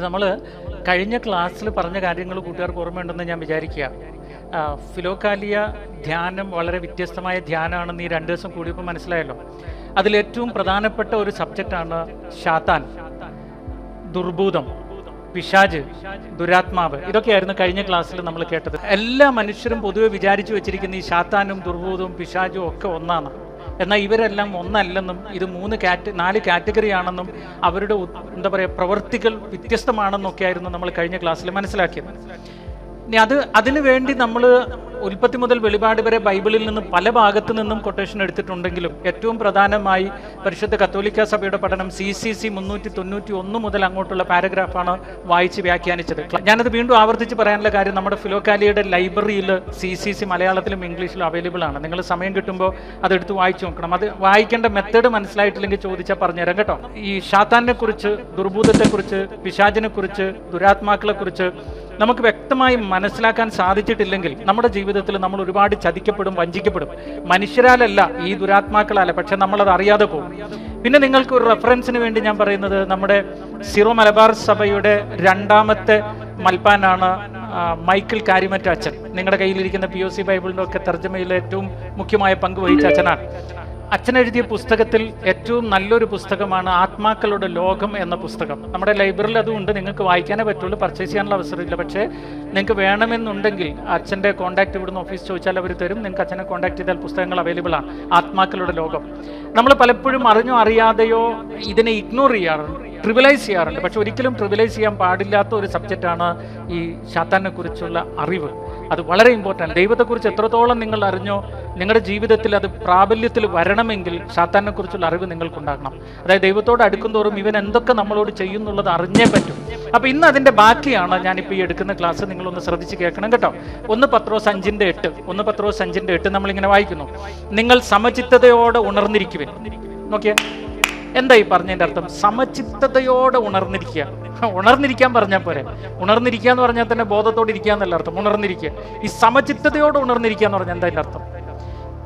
നമ്മൾ കഴിഞ്ഞ ക്ലാസ്സിൽ പറഞ്ഞ കാര്യങ്ങൾ കൂട്ടുകാർക്ക് ഓർമ്മയുണ്ടെന്ന് ഞാൻ വിചാരിക്കുക. ഫിലോക്കാലിയ ധ്യാനം വളരെ വ്യത്യസ്തമായ ധ്യാനമാണെന്ന് ഈ രണ്ട് ദിവസം കൂടിയപ്പോൾ മനസ്സിലായല്ലോ. അതിലേറ്റവും പ്രധാനപ്പെട്ട ഒരു സബ്ജക്റ്റാണ് ഷാത്താൻ ദുർഭൂതം പിശാജ് ദുരാത്മാവ്. ഇതൊക്കെയായിരുന്നു കഴിഞ്ഞ ക്ലാസ്സിൽ നമ്മൾ കേട്ടത്. എല്ലാ മനുഷ്യരും പൊതുവെ വിചാരിച്ചു വെച്ചിരിക്കുന്ന ഈ ഷാത്താനും ദുർഭൂതവും പിശാജും ഒക്കെ ഒന്നാണ്. എന്നാൽ ഇവരെല്ലാം ഒന്നല്ലെന്നും ഇത് മൂന്ന് കാറ്റ് നാല് കാറ്റഗറി ആണെന്നും അവരുടെ എന്താ പറയുക പ്രവൃത്തികൾ വ്യത്യസ്തമാണെന്നൊക്കെ ആയിരുന്നു നമ്മൾ കഴിഞ്ഞ ക്ലാസ്സിൽ മനസ്സിലാക്കിയത്. ഇനി അത് അതിനു വേണ്ടി നമ്മൾ ഉൽപ്പത്തി മുതൽ വെളിപാട് വരെ ബൈബിളിൽ നിന്ന് പല ഭാഗത്തു നിന്നും കൊട്ടേഷൻ എടുത്തിട്ടുണ്ടെങ്കിലും ഏറ്റവും പ്രധാനമായി പരിശുദ്ധ കത്തോലിക്ക സഭയുടെ പഠനം സി സി സി മുന്നൂറ്റി തൊണ്ണൂറ്റി ഒന്ന് മുതൽ അങ്ങോട്ടുള്ള പാരഗ്രാഫാണ് വായിച്ച് വ്യാഖ്യാനിച്ചത്. ഞാനത് വീണ്ടും ആവർത്തിച്ച് പറയാനുള്ള കാര്യം നമ്മുടെ ഫിലോക്കാലിയുടെ ലൈബ്രറിയിൽ സി സി സി മലയാളത്തിലും ഇംഗ്ലീഷിലും അവൈലബിൾ ആണ്. നിങ്ങൾ സമയം കിട്ടുമ്പോൾ അതെടുത്ത് വായിച്ചു നോക്കണം. അത് വായിക്കേണ്ട മെത്തേഡ് മനസ്സിലായിട്ടില്ലെങ്കിൽ ചോദിച്ചാൽ പറഞ്ഞുതരാം കേട്ടോ. ഈ ഷാത്താനെ കുറിച്ച് ദുർഭൂതത്തെക്കുറിച്ച് പിശാചിനെ കുറിച്ച് ദുരാത്മാക്കളെ കുറിച്ച് നമുക്ക് വ്യക്തമായി മനസ്സിലാക്കാൻ സാധിച്ചിട്ടില്ലെങ്കിൽ നമ്മുടെ ജീവിതത്തിൽ നമ്മൾ ഒരുപാട് ചതിക്കപ്പെടും വഞ്ചിക്കപ്പെടും. മനുഷ്യരാലല്ല ഈ ദുരാത്മാക്കളല്ല പക്ഷെ നമ്മളത് അറിയാതെ പോകും. പിന്നെ നിങ്ങൾക്ക് ഒരു റെഫറൻസിന് വേണ്ടി ഞാൻ പറയുന്നത് നമ്മുടെ സിറോ മലബാർ സഭയുടെ രണ്ടാമത്തെ മൽപ്പാനാണ് മൈക്കിൾ കാരിമറ്റ അച്ഛൻ നിങ്ങളുടെ കയ്യിലിരിക്കുന്ന പി ഒ സി ബൈബിളിന്റെ ഒക്കെ തർജമയിൽ ഏറ്റവും മുഖ്യമായ പങ്ക് വഹിച്ച അച്ഛനാണ്. അച്ഛൻ എഴുതിയ പുസ്തകത്തിൽ ഏറ്റവും നല്ലൊരു പുസ്തകമാണ് ആത്മാക്കളുടെ ലോകം എന്ന പുസ്തകം. നമ്മുടെ ലൈബ്രറിയിൽ അതുകൊണ്ട് നിങ്ങൾക്ക് വായിക്കാനേ പറ്റുള്ളൂ. പർച്ചേസ് ചെയ്യാനുള്ള അവസരമില്ല പക്ഷേ നിങ്ങൾക്ക് വേണമെന്നുണ്ടെങ്കിൽ അച്ഛന്റെ കോൺടാക്റ്റ് ഇവിടുന്ന് ഓഫീസ് ചോദിച്ചാൽ അവർ തരും. നിങ്ങൾക്ക് അച്ഛനെ കോൺടാക്ട് ചെയ്താൽ പുസ്തകങ്ങൾ അവൈലബിൾ ആണ്. ആത്മാക്കളുടെ ലോകം. നമ്മൾ പലപ്പോഴും അറിഞ്ഞോ അറിയാതെയോ ഇതിനെ ഇഗ്നോർ ചെയ്യാറുണ്ട് ട്രിവിലൈസ് ചെയ്യാറുണ്ട്. പക്ഷെ ഒരിക്കലും ട്രിവിലൈസ് ചെയ്യാൻ പാടില്ലാത്ത ഒരു സബ്ജക്റ്റാണ് ഈ ശാത്താനെ കുറിച്ചുള്ള അറിവ്. അത് വളരെ ഇമ്പോർട്ടന്റ് ദൈവത്തെക്കുറിച്ച് എത്രത്തോളം നിങ്ങൾ അറിഞ്ഞോ നിങ്ങളുടെ ജീവിതത്തിൽ അത് പ്രാബല്യത്തിൽ വരണമെങ്കിൽ സാത്താനെക്കുറിച്ചുള്ള അറിവ് നിങ്ങൾക്കുണ്ടാകണം. അതായത് ദൈവത്തോട് അടുക്കുന്തോറും ഇവൻ എന്തൊക്കെ നമ്മളോട് ചെയ്യുന്നുള്ളത് അറിഞ്ഞേ പറ്റും. അപ്പോൾ ഇന്ന് അതിന്റെ ബാക്കിയാണ് ഞാനിപ്പോൾ ഈ എടുക്കുന്ന ക്ലാസ് നിങ്ങളൊന്ന് ശ്രദ്ധിച്ച് കേൾക്കണം കേട്ടോ. ഒന്ന് പത്രോസ് അഞ്ചിന്റെ എട്ട് ഒന്ന് പത്രോസ് അഞ്ചിന്റെ എട്ട് നമ്മളിങ്ങനെ വായിക്കുന്നു. നിങ്ങൾ സമചിത്തതയോടെ ഉണർന്നിരിക്കുവേ നോക്കിയേ. എന്താ ഈ പറഞ്ഞതിന്റെ അർത്ഥം? സമചിത്തതയോടെ ഉണർന്നിരിക്കുക. ഉണർന്നിരിക്കാൻ പറഞ്ഞാൽ പോരെ. ഉണർന്നിരിക്കുക എന്ന് പറഞ്ഞാൽ തന്നെ ബോധത്തോടെ ഇരിക്കുക എന്നല്ല അർത്ഥം. ഉണർന്നിരിക്കുക. ഈ സമചിത്തതയോടെ ഉണർന്നിരിക്കുക എന്ന് പറഞ്ഞാൽ എന്താ അർത്ഥം?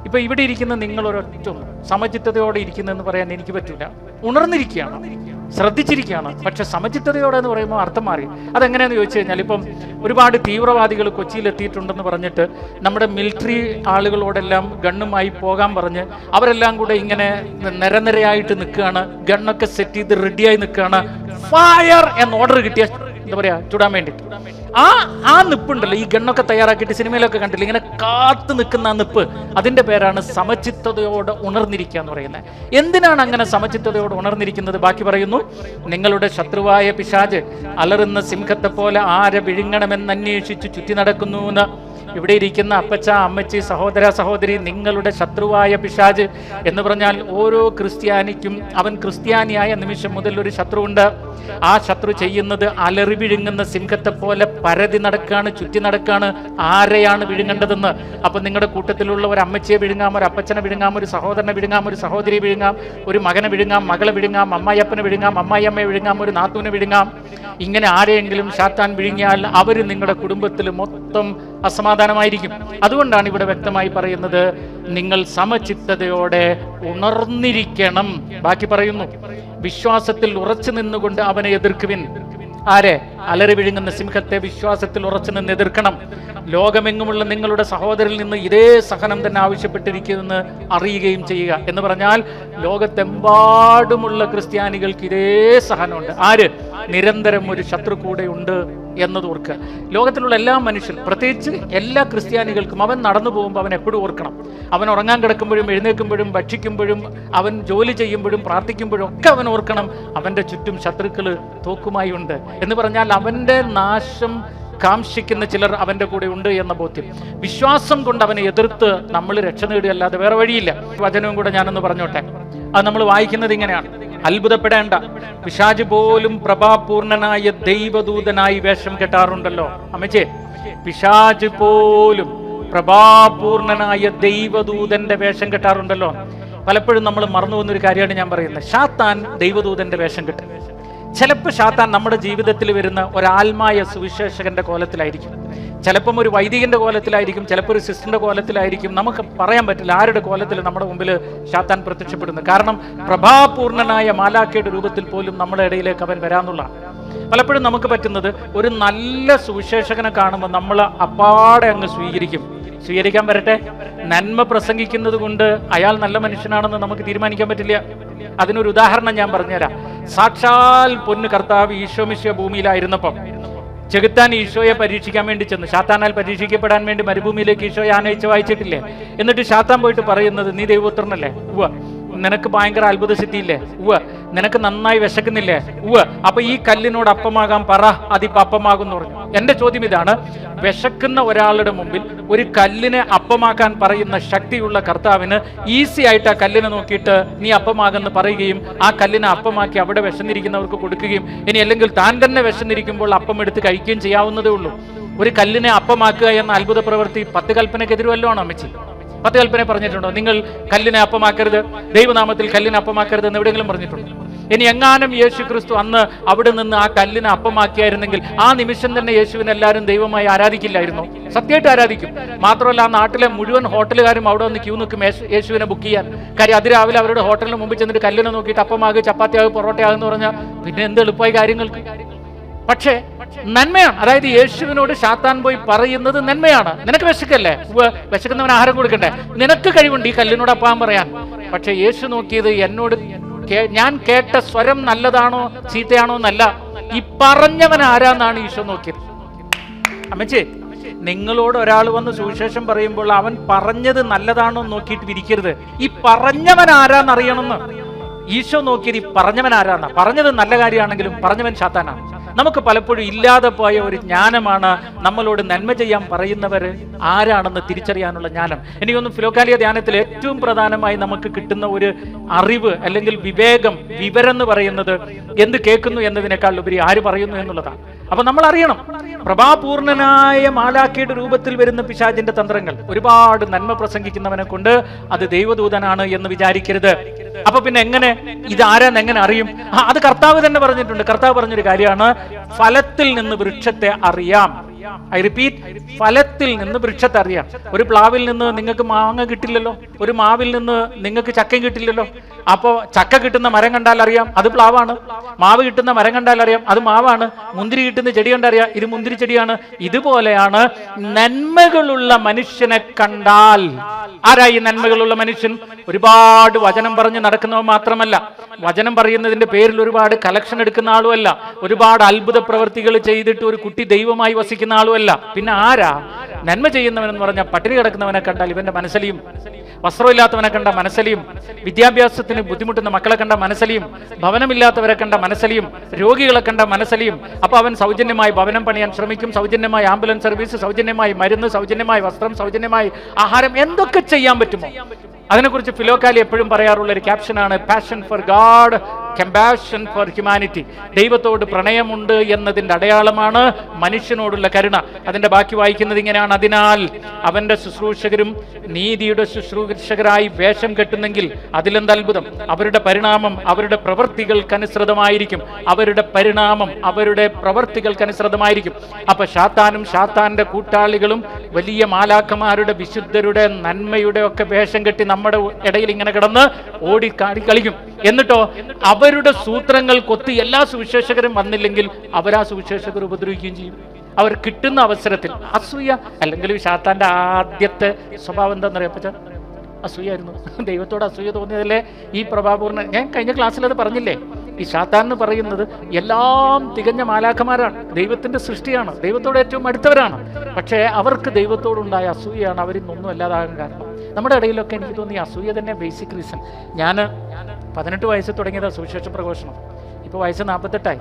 ഇപ്പൊ ഇവിടെ ഇരിക്കുന്ന നിങ്ങൾ ഒരൊറ്റ സമചിത്തതയോടെ ഇരിക്കുന്നതെന്ന് പറയാൻ എനിക്ക് പറ്റൂല. ഉണർന്നിരിക്കുകയാണ്. ശ്രദ്ധിച്ചിരിക്കുകയാണ്. പക്ഷെ സമചിത്തതയോടെ എന്ന് പറയുമ്പോൾ അർത്ഥം മാറി. അതെങ്ങനെയാന്ന് ചോദിച്ചു കഴിഞ്ഞാൽ ഇപ്പം ഒരുപാട് തീവ്രവാദികൾ കൊച്ചിയിൽ എത്തിയിട്ടുണ്ടെന്ന് പറഞ്ഞിട്ട് നമ്മുടെ മിലിറ്ററി ആളുകളോടെല്ലാം ഗണ്ണുമായി പോകാൻ പറഞ്ഞ് അവരെല്ലാം കൂടെ ഇങ്ങനെ നിരനിരയായിട്ട് നിൽക്കുകയാണ്. ഗണ്ണൊക്കെ സെറ്റ് ചെയ്ത് റെഡിയായി നിൽക്കുകയാണ്. ഫയർ എന്ന ഓർഡർ കിട്ടിയ എന്താ പറയാ ചുടാൻ വേണ്ടിയിട്ട് ആ ആ നിപ്പുണ്ടല്ലോ ഈ ഗണ്ണൊക്കെ തയ്യാറാക്കിയിട്ട് സിനിമയിലൊക്കെ കണ്ടില്ല? ഇങ്ങനെ കാത്തു നിൽക്കുന്ന ആ നിപ്പ്. അതിന്റെ പേരാണ് സമചിത്തതയോടെ ഉണർന്നിരിക്കുക എന്ന് പറയുന്നത്. എന്തിനാണ് അങ്ങനെ സമചിത്തതയോടെ ഉണർന്നിരിക്കുന്നത്? ബാക്കി പറയുന്നു നിങ്ങളുടെ ശത്രുവായ പിശാജ് അലറുന്ന സിംഹത്തെ പോലെ ആരെ വിഴുങ്ങണമെന്ന് അന്വേഷിച്ച് ചുറ്റി നടക്കുന്നു എന്ന്. ഇവിടെ ഇരിക്കുന്ന അപ്പച്ച അമ്മച്ചി സഹോദര സഹോദരി നിങ്ങളുടെ ശത്രുവായ പിശാജ് എന്ന് പറഞ്ഞാൽ ഓരോ ക്രിസ്ത്യാനിക്കും അവൻ ക്രിസ്ത്യാനിയായ നിമിഷം മുതൽ ഒരു ശത്രുവുണ്ട്. ആ ശത്രു ചെയ്യുന്നത് അലറി വിഴുങ്ങുന്ന സിംഹത്തെ പോലെ പരതി നടക്കാണ് ചുറ്റി നടക്കാണ് ആരെയാണ് വിഴുങ്ങേണ്ടതെന്ന്. അപ്പൊ നിങ്ങളുടെ കൂട്ടത്തിലുള്ള ഒരു അമ്മച്ചിയെ വിഴുങ്ങാം ഒരു അപ്പച്ചനെ വിഴുങ്ങാം ഒരു സഹോദരനെ വിഴുങ്ങാം ഒരു സഹോദരിയെ വിഴുങ്ങാം ഒരു മകനെ വിഴുങ്ങാം മകളെ വിഴുങ്ങാം അമ്മായിയപ്പനെ വിഴുങ്ങാം അമ്മായിയമ്മയെ വിഴുങ്ങാം ഒരു നാത്തൂനെ വിഴുങ്ങാം. ഇങ്ങനെ ആരെയെങ്കിലും ശാത്താൻ വിഴുങ്ങിയാൽ അവർ നിങ്ങളുടെ കുടുംബത്തിൽ മൊത്തം അസമാധാനമായിരിക്കും. അതുകൊണ്ടാണ് ഇവിടെ വ്യക്തമായി പറയുന്നത് നിങ്ങൾ സമചിത്തതയോടെ ഉണർന്നിരിക്കണം. ബാക്കി പറയുന്നു വിശ്വാസത്തിൽ ഉറച്ചു നിന്നുകൊണ്ട് അവനെ എതിർക്കുവിൻ. ആരെ? അലറി വിഴുങ്ങുന്ന സിംഹത്തെ വിശ്വാസത്തിൽ ഉറച്ചു നിന്ന് എതിർക്കണം. ലോകമെങ്ങുമുള്ള നിങ്ങളുടെ സഹോദരിൽ നിന്ന് ഇതേ സഹനം തന്നെ ആവശ്യപ്പെട്ടിരിക്കുമെന്ന് അറിയുകയും ചെയ്യുക. എന്ന് പറഞ്ഞാൽ ലോകത്തെമ്പാടുമുള്ള ക്രിസ്ത്യാനികൾക്ക് ഇതേ സഹനമുണ്ട്. ആര്? നിരന്തരം ഒരു ശത്രു കൂടെ ഉണ്ട് എന്നത് ഓർക്കുക. ലോകത്തിലുള്ള എല്ലാ മനുഷ്യരും പ്രത്യേകിച്ച് എല്ലാ ക്രിസ്ത്യാനികൾക്കും അവൻ നടന്നു പോകുമ്പോൾ അവൻ എപ്പോഴും ഓർക്കണം. അവൻ ഉറങ്ങാൻ കിടക്കുമ്പോഴും എഴുന്നേൽക്കുമ്പോഴും ഭക്ഷിക്കുമ്പോഴും അവൻ ജോലി ചെയ്യുമ്പോഴും പ്രാർത്ഥിക്കുമ്പോഴും ഒക്കെ അവൻ ഓർക്കണം. അവന്റെ ചുറ്റും ശത്രുക്കൾ തോക്കുമായി ഉണ്ട്. എന്ന് പറഞ്ഞാൽ അവന്റെ നാശം കാംക്ഷിക്കുന്ന ചിലർ അവന്റെ കൂടെ ഉണ്ട് എന്ന ബോധ്യം. വിശ്വാസം കൊണ്ട് അവനെ എതിർത്ത് നമ്മൾ രക്ഷ നേടുകയല്ലാതെ വേറെ വഴിയില്ല. വചനവും കൂടെ ഞാനൊന്ന് പറഞ്ഞോട്ടെ. അത് നമ്മൾ വായിക്കുന്നത് ഇങ്ങനെയാണ്. അത്ഭുതപ്പെടേണ്ട. പിശാജ് പോലും പ്രഭാപൂർണനായ ദൈവദൂതനായി വേഷം കെട്ടാറുണ്ടല്ലോ. അമ്മച്ചേ പിശാജ് പോലും പ്രഭാപൂർണനായ ദൈവദൂതന്റെ വേഷം കെട്ടാറുണ്ടല്ലോ. പലപ്പോഴും നമ്മൾ മറന്നു പോകുന്ന ഒരു കാര്യമാണ് ഞാൻ പറയുന്നത്. ഷാത്താൻ ദൈവദൂതന്റെ വേഷം കെട്ടും. ചിലപ്പോൾ ഷാത്താൻ നമ്മുടെ ജീവിതത്തിൽ വരുന്ന ഒരാത്മായ സുവിശേഷകന്റെ കോലത്തിലായിരിക്കും. ചിലപ്പം ഒരു വൈദികന്റെ കോലത്തിലായിരിക്കും ചിലപ്പോൾ ഒരു സിസ്റ്ററിന്റെ കോലത്തിലായിരിക്കും. നമുക്ക് പറയാൻ പറ്റില്ല ആരുടെ കോലത്തിൽ നമ്മുടെ മുമ്പിൽ ഷാത്താൻ പ്രത്യക്ഷപ്പെടുന്നു. കാരണം പ്രഭാപൂർണനായ മാലാക്കയുടെ രൂപത്തിൽ പോലും നമ്മുടെ ഇടയിലേക്ക് അവൻ വരാന്നുള്ള. പലപ്പോഴും നമുക്ക് പറ്റുന്നത് ഒരു നല്ല സുവിശേഷകനെ കാണുമ്പോൾ നമ്മൾ അപ്പാടെ അങ്ങ് സ്വീകരിക്കും. സ്വീകരിക്കാൻ വരട്ടെ. നന്മ പ്രസംഗിക്കുന്നത് കൊണ്ട് അയാൾ നല്ല മനുഷ്യനാണെന്ന് നമുക്ക് തീരുമാനിക്കാൻ പറ്റില്ല. അതിനൊരു ഉദാഹരണം ഞാൻ പറഞ്ഞുതരാം. സാക്ഷാൽ പൊന്ന് കർത്താവ് ഈശോമിശ ഭൂമിയിലായിരുന്നപ്പം ചെകുത്താൻ ഈശോയെ പരീക്ഷിക്കാൻ വേണ്ടി ചെന്നു. ശാത്താനാൽ പരീക്ഷിക്കപ്പെടാൻ വേണ്ടി മരുഭൂമിയിലേക്ക് ഈശോയെ ആനയിച്ച് വായിച്ചിട്ടില്ലേ? എന്നിട്ട് ശാത്താൻ പോയിട്ട് പറയുന്നത് നീ ദൈവപുത്രനല്ലേ? നിനക്ക് ഭയങ്കര അത്ഭുത സിദ്ധിയില്ലേ ഉവ്വ്. നിനക്ക് നന്നായി വിശക്കുന്നില്ലേ? ഉവ്വ്. അപ്പൊ ഈ കല്ലിനോട് അപ്പമാകാൻ പറ അതിപ്പോ അപ്പമാകും എന്ന് പറഞ്ഞു. എന്റെ ചോദ്യം ഇതാണ് വിശക്കുന്ന ഒരാളുടെ മുമ്പിൽ ഒരു കല്ലിനെ അപ്പമാക്കാൻ പറയുന്ന ശക്തിയുള്ള കർത്താവിന് ഈസി ആയിട്ട് ആ കല്ലിനെ നോക്കിയിട്ട് നീ അപ്പമാകെന്ന് പറയുകയും ആ കല്ലിനെ അപ്പമാക്കി അവിടെ വിശന്നിരിക്കുന്നവർക്ക് കൊടുക്കുകയും ഇനി അല്ലെങ്കിൽ താൻ തന്നെ വിശന്നിരിക്കുമ്പോൾ അപ്പം എടുത്ത് കഴിക്കുകയും ചെയ്യാവുന്നതേ ഉള്ളൂ. ഒരു കല്ലിനെ അപ്പമാക്കുക എന്ന അത്ഭുത പ്രവൃത്തി പത്ത് കൽപ്പനക്കെതിരുവല്ലോ ആണോ അമ്മച്ചി? പത്ത് കൽപ്പന പറഞ്ഞിട്ടുണ്ടോ? നിങ്ങൾ കല്ലിനെ അപ്പമാക്കരുത്. ദൈവനാമത്തിൽ കല്ലിനെ അപ്പമാക്കരുത് എന്ന് എവിടെയെങ്കിലും പറഞ്ഞിട്ടുണ്ടോ? ഇനി എങ്ങാനും യേശു ക്രിസ്തു അന്ന് അവിടെ നിന്ന് ആ കല്ലിനെ അപ്പമാക്കിയായിരുന്നെങ്കിൽ ആ നിമിഷം തന്നെ യേശുവിനെ എല്ലാവരും ദൈവമായി ആരാധിക്കില്ലായിരുന്നു. സത്യമായിട്ട് ആരാധിക്കും. മാത്രമല്ല ആ നാട്ടിലെ മുഴുവൻ ഹോട്ടലുകാരും അവിടെ വന്ന് ക്യൂ നിൽക്കും യേശുവിനെ ബുക്ക് ചെയ്യാൻ. കാര്യം അതിരാവിലെ അവരുടെ ഹോട്ടലിന് മുമ്പിൽ ചെന്നിട്ട് കല്ലിനെ നോക്കിയിട്ട് അപ്പമാകുക ചപ്പാത്തിയാകും പൊറോട്ടയാകും എന്ന് പറഞ്ഞാൽ പിന്നെ എന്ത് എളുപ്പമായി കാര്യങ്ങൾക്ക്? പക്ഷേ നന്മയാണ്. അതായത് യേശുവിനോട് ശാത്താൻ പോയി പറയുന്നത് നന്മയാണ്. നിനക്ക് വിശക്കല്ലേ? വിശക്കുന്നവൻ ആഹാരം കൊടുക്കണ്ടേ? നിനക്ക് കഴിവുണ്ട് ഈ കല്ലിനോട് അപ്പാൻ പറയാൻ. പക്ഷെ യേശു നോക്കിയത് എന്നോട് ഞാൻ കേട്ട സ്വരം നല്ലതാണോ ചീത്തയാണോ എന്നല്ല. ഈ പറഞ്ഞവൻ ആരാന്നാണ് ഈശോ നോക്കിയത്. അമ്മച്ചേ നിങ്ങളോട് ഒരാൾ വന്ന് സുവിശേഷം പറയുമ്പോൾ അവൻ പറഞ്ഞത് നല്ലതാണോ എന്ന് നോക്കിയിട്ട് വിരിക്കരുത്. ഈ പറഞ്ഞവൻ ആരാന്നറിയണമെന്ന്. ഈശോ നോക്കിയത് ഈ പറഞ്ഞവൻ ആരാന്ന. പറഞ്ഞത് നല്ല കാര്യമാണെങ്കിലും പറഞ്ഞവൻ ശാത്താനാണ്. നമുക്ക് പലപ്പോഴും ഇല്ലാതെ പോയ ഒരു ജ്ഞാനമാണ് നമ്മളോട് നന്മ ചെയ്യാൻ പറയുന്നവർ ആരാണെന്ന് തിരിച്ചറിയാനുള്ള ജ്ഞാനം. എനിക്കൊന്നും ഫിലോക്കാലിയ ധ്യാനത്തിൽ ഏറ്റവും പ്രധാനമായി നമുക്ക് കിട്ടുന്ന ഒരു അറിവ് അല്ലെങ്കിൽ വിവേകം വിവരം എന്ന് പറയുന്നത് എന്ത് കേൾക്കുന്നു എന്നതിനേക്കാൾ ഉപരി ആര് പറയുന്നു എന്നുള്ളതാണ്. അപ്പൊ നമ്മൾ അറിയണം. പ്രഭാപൂർണനായ മാലാക്കിയുടെ രൂപത്തിൽ വരുന്ന പിശാചിന്റെ തന്ത്രങ്ങൾ. ഒരുപാട് നന്മ പ്രസംഗിക്കുന്നവനെ കൊണ്ട് അത് ദൈവദൂതനാണ് എന്ന് വിചാരിക്കരുത്. അപ്പൊ പിന്നെ എങ്ങനെ? ഇത് ആരാന്ന് എങ്ങനെ അറിയും? അത് കർത്താവ് തന്നെ പറഞ്ഞിട്ടുണ്ട്. കർത്താവ് പറഞ്ഞൊരു കാര്യമാണ്. ഫലത്തിൽ നിന്ന് വൃക്ഷത്തെ അറിയാം. ഐ റിപ്പീറ്റ് ഫലത്തിൽ നിന്ന് വൃക്ഷത്തെ അറിയാം. ഒരു പ്ലാവിൽ നിന്ന് നിങ്ങൾക്ക് മാങ്ങ കിട്ടില്ലല്ലോ. ഒരു മാവിൽ നിന്ന് നിങ്ങൾക്ക് ചക്കയും കിട്ടില്ലല്ലോ. അപ്പോൾ ചക്ക കിട്ടുന്ന മരം കണ്ടാൽ അറിയാം അത് പ്ലാവാണ്. മാവ് കിട്ടുന്ന മരം കണ്ടാൽ അറിയാം അത് മാവാണ്. മുന്തിരി കിട്ടുന്ന ചെടി കണ്ടറിയാം ഇത് മുന്തിരി ചെടിയാണ്. ഇതുപോലെയാണ് നന്മകളുള്ള മനുഷ്യനെ കണ്ടാൽ. ആരായി നന്മകളുള്ള മനുഷ്യൻ? ഒരുപാട് വചനം പറഞ്ഞ് നടക്കുന്നവ മാത്രമല്ല. വചനം പറയുന്നതിന്റെ പേരിൽ ഒരുപാട് കലക്ഷൻ എടുക്കുന്ന ആളുമല്ല. ഒരുപാട് അത്ഭുത പ്രവർത്തികൾ ചെയ്തിട്ട് ഒരു കുട്ടി ദൈവമായി വസിക്കുന്ന ആളുമല്ല. പിന്നെ ആരാ? നന്മ ചെയ്യുന്നവൻ എന്ന് പറഞ്ഞാൽ പട്ടിണി കിടക്കുന്നവനെ കണ്ടാൽ ഇവന്റെ മനസ്സലിയും. വസ്ത്രമില്ലാത്തവനെ കണ്ട മനസ്സലിയും. വിദ്യാഭ്യാസത്തിന് ബുദ്ധിമുട്ടുന്ന മക്കളെ കണ്ട മനസ്സലിയും. ഭവനമില്ലാത്തവരെ കണ്ട മനസ്സലിയും. രോഗികളെ കണ്ട മനസ്സലിയും. അപ്പൊ അവൻ സൗജന്യമായി ഭവനം പണിയാൻ ശ്രമിക്കും. സൗജന്യമായി ആംബുലൻസ് സർവീസ് സൗജന്യമായി മരുന്ന് സൗജന്യമായി വസ്ത്രം സൗജന്യമായി ആഹാരം എന്തൊക്കെ ചെയ്യാൻ പറ്റുമോ? അതിനെക്കുറിച്ച് ഫിലോക്കാലി എപ്പോഴും പറയാറുള്ള ഒരു ക്യാപ്ഷനാണ് passion for God compassion for humanity ദൈവത്തോട് പ്രണയമുണ്ട് എന്നതിന്റെ അടയാളമാണ് മനുഷ്യനോടുള്ള കരുണ. അതിന്റെ ബാക്കി വായിക്കുന്നത് ഇങ്ങനെയാണ്. അതിനാൽ അവന്റെ ശുശ്രൂഷകരും നീതിയുടെ ശുശ്രൂഷകരായി വേഷം കെട്ടുന്നെങ്കിൽ അതിലെന്ത് അത്ഭുതം? അവരുടെ പരിണാമം അവരുടെ പ്രവൃത്തികൾക്കനുസൃതമായിരിക്കും അവരുടെ പരിണാമം അവരുടെ പ്രവൃത്തികൾക്കനുസൃതമായിരിക്കും അപ്പൊ ഷാത്താനും ഷാത്താന്റെ കൂട്ടാളികളും വലിയ മാലാക്കന്മാരുടെ വിശുദ്ധരുടെ നന്മയുടെ ഒക്കെ വേഷം കെട്ടി നമ്മുടെ ഇടയിൽ ഇങ്ങനെ കിടന്ന് ഓടി കാടി കളിക്കും. എന്നിട്ടോ അവരുടെ സൂത്രങ്ങൾ കൊത്തി എല്ലാ സുവിശേഷകരും വന്നില്ലെങ്കിൽ അവരാ സുവിശേഷകർ ഉപദ്രവിക്കുകയും ചെയ്യും. അവർ കിട്ടുന്ന അവസരത്തിൽ അസൂയ അല്ലെങ്കിൽ ഷാത്താന്റെ ആദ്യത്തെ സ്വഭാവം എന്താണെന്നറിയാം പറ്റാ അസൂയായിരുന്നു. ദൈവത്തോട് അസൂയ തോന്നിയതല്ലേ ഈ പ്രഭാപൂർണ ഞാൻ കഴിഞ്ഞ ക്ലാസ്സിൽ അത് പറഞ്ഞില്ലേ? ഈ ഷാത്താൻ എന്ന് പറയുന്നത് എല്ലാം തികഞ്ഞ മാലാഖമാരാണ്. ദൈവത്തിന്റെ സൃഷ്ടിയാണ്. ദൈവത്തോട് ഏറ്റവും അടുത്തവരാണ്. പക്ഷേ അവർക്ക് ദൈവത്തോടുണ്ടായ അസൂയാണ് അവരിൽ നിന്നൊന്നും അല്ലാതാകാൻ കാരണം. നമ്മുടെ ഇടയിലൊക്കെ എനിക്ക് തോന്നി അസൂയ തന്നെ ബേസിക് റീസൺ ഞാൻ പതിനെട്ട് വയസ്സ് തുടങ്ങിയതാണ് സുവിശേഷ പ്രഘോഷണം. ഇപ്പോൾ വയസ്സ് നാൽപ്പത്തെട്ടായി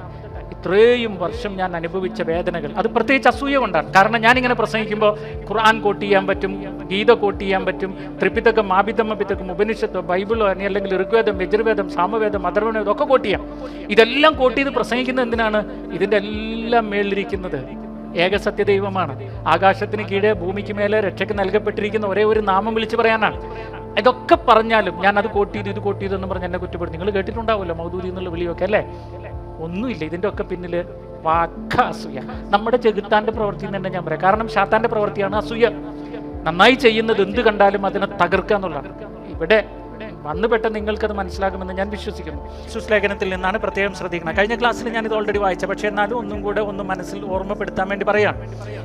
ഇത്രയും വർഷം ഞാൻ അനുഭവിച്ച വേദനകൾ. അത് പ്രത്യേകിച്ച് അസൂയ കൊണ്ടാണ്. കാരണം ഞാനിങ്ങനെ പ്രസംഗിക്കുമ്പോൾ ഖുർആൻ കോട്ട് ചെയ്യാൻ പറ്റും ഗീത കോട്ട് ചെയ്യാൻ പറ്റും ത്രിപിതകം അപിതകം ഉപനിഷത്തോ ബൈബിളോ ഇനി അല്ലെങ്കിൽ ഋഗ്വേദം യജുർവേദം സാമവേദം മധർവേദം ഇതൊക്കെ കോട്ട് ചെയ്യാം. ഇതെല്ലാം കോട്ട് ചെയ്ത് പ്രസംഗിക്കുന്നത് എന്തിനാണ്? ഇതിന്റെ എല്ലാം മേളിലിരിക്കുന്നത് ഏകസത്യ ദൈവമാണ്. ആകാശത്തിന് കീഴേ ഭൂമിക്ക് മേലെ രക്ഷയ്ക്ക് നൽകപ്പെട്ടിരിക്കുന്ന ഒരേ ഒരു നാമം വിളിച്ചു പറയാനാണ്. ഇതൊക്കെ പറഞ്ഞാലും ഞാൻ അത് കോട്ട് ചെയ്തു ഇത് കോട്ട് ചെയ്തു എന്ന് പറഞ്ഞ് എന്നെ കുറ്റപ്പെടും നിങ്ങൾ കേട്ടിട്ടുണ്ടാവുമല്ലോ മൗദൂദി എന്നുള്ള വിളിയൊക്കെ അല്ലേ? ഒന്നുമില്ല. ഇതിന്റെ ഒക്കെ പിന്നിൽ വാക്ക അസൂയ. നമ്മുടെ ചെകുത്താന്റെ പ്രവൃത്തി എന്ന് തന്നെ ഞാൻ പറയാം. കാരണം ഷാത്താന്റെ പ്രവൃത്തിയാണ് അസൂയ. നന്നായി ചെയ്യുന്നത് എന്ത് കണ്ടാലും അതിനെ തകർക്കുക എന്നുള്ളതാണ്. ഇവിടെ വന്നു പെട്ടെന്ന് നിങ്ങൾക്കത് മനസ്സിലാകുമെന്ന് ഞാൻ വിശ്വസിക്കുന്നു. സുസ്ലേഖനത്തിൽ നിന്നാണ് പ്രത്യേകം ശ്രദ്ധിക്കുന്നത്. കഴിഞ്ഞ ക്ലാസ്സിൽ ഞാൻ ഇത് ഓൾറെഡി വായിച്ച പക്ഷേ എന്നാലും ഒന്നും കൂടെ ഒന്ന് മനസ്സിൽ ഓർമ്മപ്പെടുത്താൻ വേണ്ടി പറയാം.